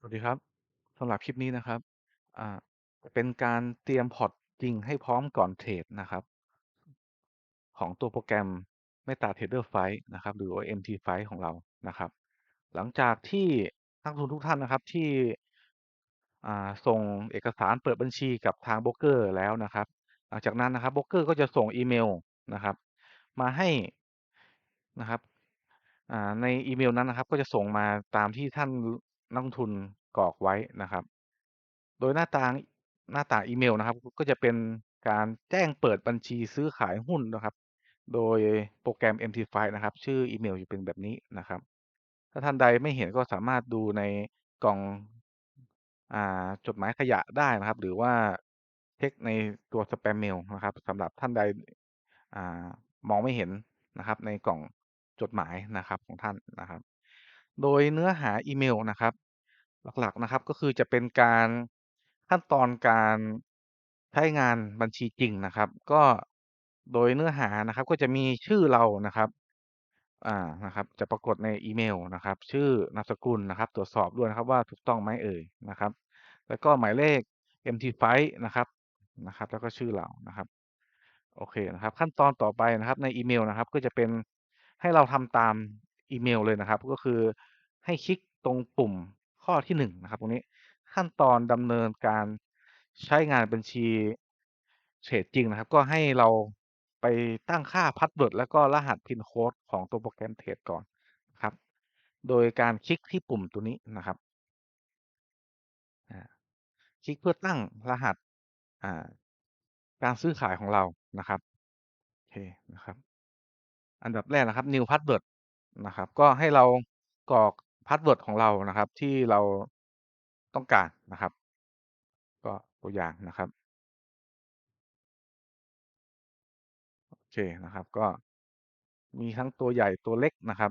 สวัสดีครับ สำหรับคลิปนี้นะครับ อ่า เป็นการเตรียมพอร์ตจริงให้พร้อมก่อนเทรดนะครับ ของตัวโปรแกรม MetaTrader 5 นะครับ หรือว่า MT5 ของเรานะครับ หลังจากที่นักลงทุนทุกท่านนะครับที่ อ่า ส่งเอกสารเปิดบัญชีกับทางโบรกเกอร์แล้วนะครับ หลังจากนั้นนะครับโบรกเกอร์ก็จะส่งอีเมลนะครับ มาให้นะครับ อ่า ในอีเมลนั้นนะครับ ก็จะส่งมาตามที่ท่าน นักลงทุนกรอกไว้นะครับ โดยหน้าต่างหน้าต่างอีเมลนะครับ ก็จะเป็นการแจ้งเปิดบัญชีซื้อขายหุ้นนะครับ โดยโปรแกรม MT5 นะครับ ชื่ออีเมลจะเป็นแบบนี้นะครับ ถ้าท่านใดไม่เห็นก็สามารถดูในกล่องอ่าจดหมายขยะได้นะครับ หรือว่าเช็กในตัวสแปมเมลนะครับสำหรับท่านใดอ่ามองไม่เห็นนะครับ ในกล่องจดหมายนะครับของท่านนะครับ โดยเนื้อหาอีเมลนะครับ หลัก ๆ นะครับ ก็คือจะเป็นการขั้นตอนการใช้งานบัญชีจริงนะครับ ก็โดยเนื้อหานะครับ ก็จะมีชื่อเรานะครับ อ่านะครับ จะปรากฏในอีเมลนะครับ ชื่อนามสกุลนะครับ ตรวจสอบด้วยนะครับว่าถูกต้องไหมเอ่ยนะครับ แล้วก็หมายเลข MT5 นะครับนะครับ แล้วก็ชื่อเรานะครับ โอเคนะครับ ขั้นตอนต่อไปนะครับในอีเมลนะครับ ก็จะเป็นให้เราทำตาม อีเมลเลยนะครับ ก็คือให้คลิกตรงปุ่มข้อที่1นงนะครับตรงนี้ขั้นตอนดำเนินการใช้งานบัญชีเทรดจริงนะครับ ก็ให้เราไปตั้งค่าพาสเวิร์ดแล้วก็รหัส PIN โค้ดของตัวโปรแกรมเทรดก่อนนะครับ โดยการคลิกที่ปุ่มตัวนี้นะครับคลิกเพื่อตั้งรหัสการซื้อขายของเรานะครับโอเคนะครับ อันดับแรกนะครับ New Password นะครับ ก็ให้เรากรอกพาสเวิร์ดของเรานะครับ ที่เราต้องการนะครับ ก็ตัวอย่างนะครับ โอเคนะครับ ก็มีทั้งตัวใหญ่ตัวเล็กนะครับ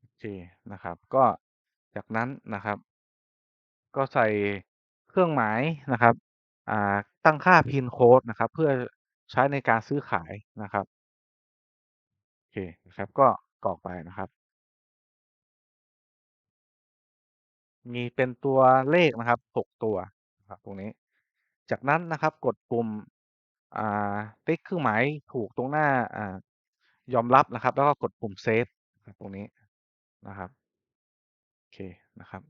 โอเคนะครับ ก็จากนั้นนะครับ ก็ใส่เครื่องหมายนะครับ อ่า ตั้งค่า PIN code นะครับ เพื่อ ใช้ในการซื้อขายนะครับ โอเคนะครับ ก็กรอกไปนะครับ มีเป็นตัวเลขนะครับ6ตัวนะครับตรงนี้ จากนั้นนะครับกดปุ่ม อ่า ติ๊กเครื่องหมายถูกตรงหน้า อ่า ยอมรับนะครับ แล้วก็กดปุ่มเซฟครับตรงนี้นะครับ โอเคนะครับ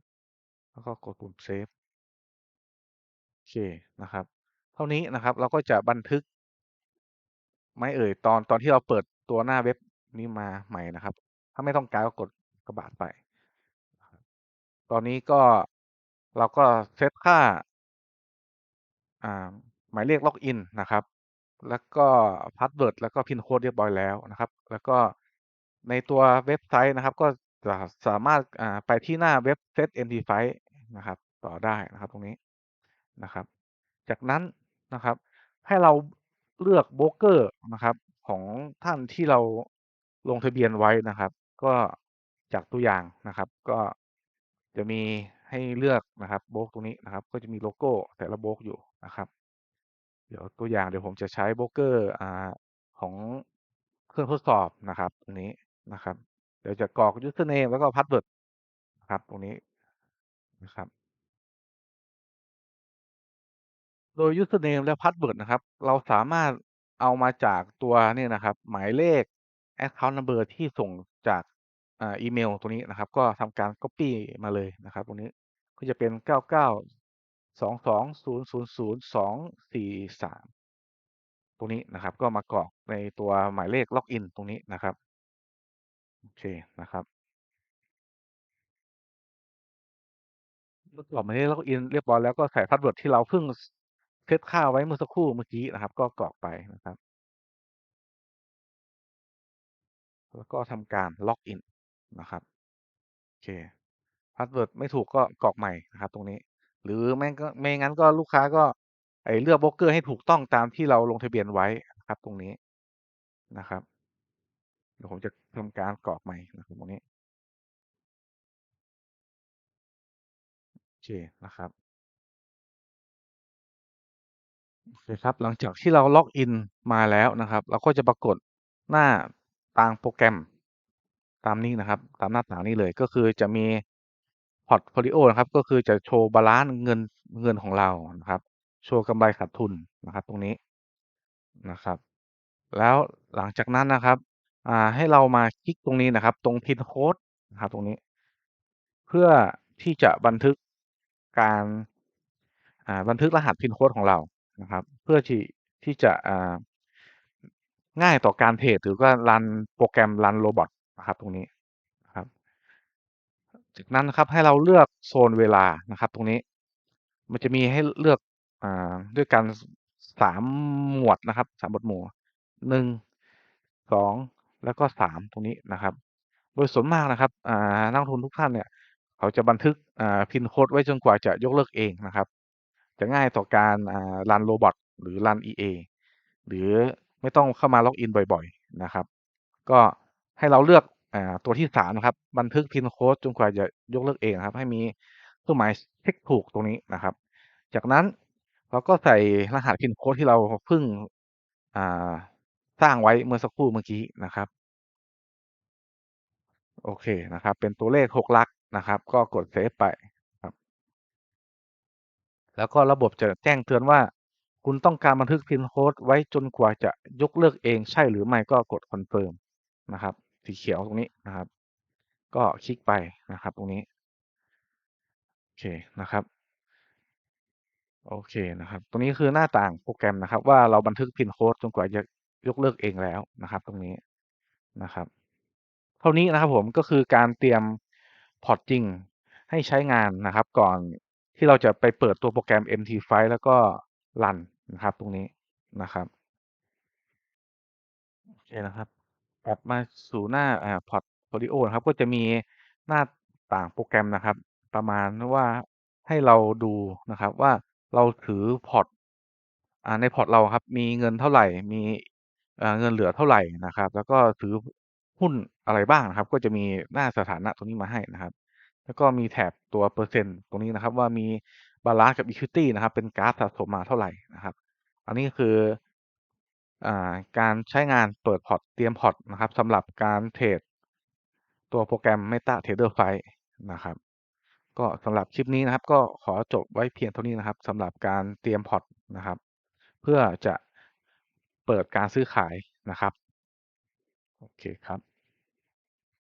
แล้วก็กดปุ่มเซฟ โอเคนะครับ เท่านี้นะครับเราก็จะบันทึก ไหมเอ่ย ตอน ตอนที่เราเปิดตัวหน้าเว็บนี้มาใหม่นะครับ ถ้าไม่ต้องการก็กดกระบาดไป ครับ ตอนนี้ก็ เราก็เซตค่า อ่า หมายเลขล็อกอินนะครับ แล้วก็พาสเวิร์ด แล้วก็ PIN โคดเรียบร้อยแล้วนะครับ แล้วก็ในตัวเว็บไซต์นะครับ ก็จะ สามารถ อ่า ไปที่หน้าเว็บ setMD5 นะครับ ต่อได้นะครับตรงนี้ นะครับ จากนั้นนะครับ ให้เรา เลือกโบรกเกอร์นะครับ ของท่านที่เราลงทะเบียนไว้นะครับ ก็จากตัวอย่างนะครับ ก็จะมีให้เลือกนะครับโบรกตรงนี้นะครับ ก็จะมีโลโก้แต่ละโบรกอยู่นะครับ เดี๋ยวตัวอย่างเดี๋ยวผมจะใช้โบรกเกอร์อ่าของเครื่องทดสอบนะครับตรงนี้นะครับ เดี๋ยวจะกรอก username แล้วก็ password นะครับตรงนี้นะครับ โดย username และ password นะครับ เราสามารถเอามาจากตัวเนี่ยนะครับ หมายเลข account number ที่ส่งจากอ่าอีเมลตรงนี้นะครับ ก็ทำการ copy มาเลยนะครับ ตรงนี้ก็จะเป็น 9922000243 ตรงนี้นะครับ ก็มากรอกในตัวหมายเลขล็อกอินตรงนี้นะครับ โอเคนะครับเมื่อกรอกหมายเลขล็อกอินเรียบร้อยแล้วก็ใส่ password ที่เราเพิ่ง สเซตค่าวไว้เมื่อสักครู่เมื่อกี้นะครับ ก็กรอกไปนะครับ แล้วก็ทำการล็อกอินนะครับ โอเค พาสเวิร์ดไม่ถูกก็กรอกใหม่นะครับ ตรงนี้ หรือไม่ก็ไม่งั้นก็ลูกค้าก็ไอเลือกโบรกเกอร์ให้ถูกต้องตามที่เราลงทะเบียนไว้นะครับ ตรงนี้นะครับ เดี๋ยวผมจะทำการกรอกใหม่นะครับตรงนี้โอเคนะครับ โอเคครับ หลังจากที่เราล็อกอินมาแล้วนะครับ เราก็จะปรากฏหน้าต่างโปรแกรมตามนี้นะครับ ตามหน้าต่างนี้เลยก็คือจะมีพอร์ตโฟลิโอนะครับ ก็คือจะโชว์บาลันซ์เงินเงินของเรานะครับ โชว์กำไรขาดทุนนะครับ ตรงนี้นะครับ แล้วหลังจากนั้นนะครับอ่าให้เรามาคลิกตรงนี้นะครับ ตรง Pin Code นะครับ ตรงนี้ เพื่อที่จะบันทึกการอ่าบันทึกรหัส Pin Code ของเรา นะครับ เพื่อที่ ที่จะ อ่า ง่ายต่อการเทรด หรือว่ารันโปรแกรม รันโรบอตนะครับตรงนี้ นะครับ จากนั้นนะครับให้เราเลือกโซนเวลานะครับตรงนี้ มันจะมีให้เลือก อ่า ด้วยกัน ส 3 หมวดนะครับ 3 หมวดหมู่ 1 2 แล้วก็ 3 ตรงนี้นะครับ โดยส่วนมากนะครับ อ่า นักลงทุนทุกท่านเนี่ย เขาจะบันทึก อ่า Pin Code ไว้จนกว่าจะยกเลิกเองนะครับ จะง่ายต่อการรันโรบอตหรือรัน EA หรือไม่ต้องเข้ามาล็อกอินบ่อยๆนะครับ ก็ให้เราเลือกอตัวที่3นะครับ บันทึก Pin Code จนกว่าจะยกเลิกเองนะครับ ให้มีเครื่องหมายเช็กถูกตรงนี้นะครับ จากนั้นเราก็ใส่รหัส Pin Code ที่เราเพิ่งสร้างไว้เมื่อสักครู่เมื่อกี้นะครับ โอเคนะครับ เป็นตัวเลข 6 หลักนะครับ ก็กดเซฟไป แล้วก็ระบบจะแจ้งเตือนว่า คุณต้องการบันทึก Pin Code ไว้จนกว่าจะยกเลิกเองใช่หรือไม่ก็กดคอนเฟิร์มนะครับสีเขียวตรงนี้นะครับ ก็คลิกไปนะครับตรงนี้โอเคนะครับโอเคนะครับ ตรงนี้คือหน้าต่างโปรแกรมนะครับ ว่าเราบันทึก Pin Code จนกว่าจะยกเลิกเองแล้วนะครับ ตรงนี้นะครับ เท่านี้นะครับผมก็คือการเตรียมพอร์ตจริงให้ใช้งานนะครับ ก่อน ที่เราจะไปเปิดตัวโปรแกรม MT5 แล้วก็รันนะครับตรงนี้นะครับโอเคนะครับกลับมาสู่หน้าอ่าพอร์ตโฟลิโอนะครับ ก็จะมีหน้าต่างโปรแกรมนะครับ ประมาณว่าให้เราดูนะครับว่าเราถือพอร์ตในพอร์ตเราครับ มีเงินเท่าไหร่ มีเงินเหลือเท่าไหร่นะครับ แล้วก็ถือหุ้นอะไรบ้างนะครับ ก็จะมีหน้าสถานะตรงนี้มาให้นะครับ แล้วก็มีแถบตัวเปอร์เซ็นต์ตรงนี้นะครับว่ามีบาลันซ์กับ Equity นะครับ เป็นกราฟสะสมมาเท่าไหร่นะครับ อันนี้คืออการใช้งานเปิดพอร์ตเตรียมพอร์ตนะครับสำหรับการเทรดตัวโปรแกรม MetaTrader 5นะครับ ก็สำหรับคลิปนี้นะครับ ก็ขอจบไว้เพียงเท่านี้นะครับสำหรับการเตรียมพอร์ตนะครับ เพื่อจะเปิดการซื้อขายนะครับ โอเคครับ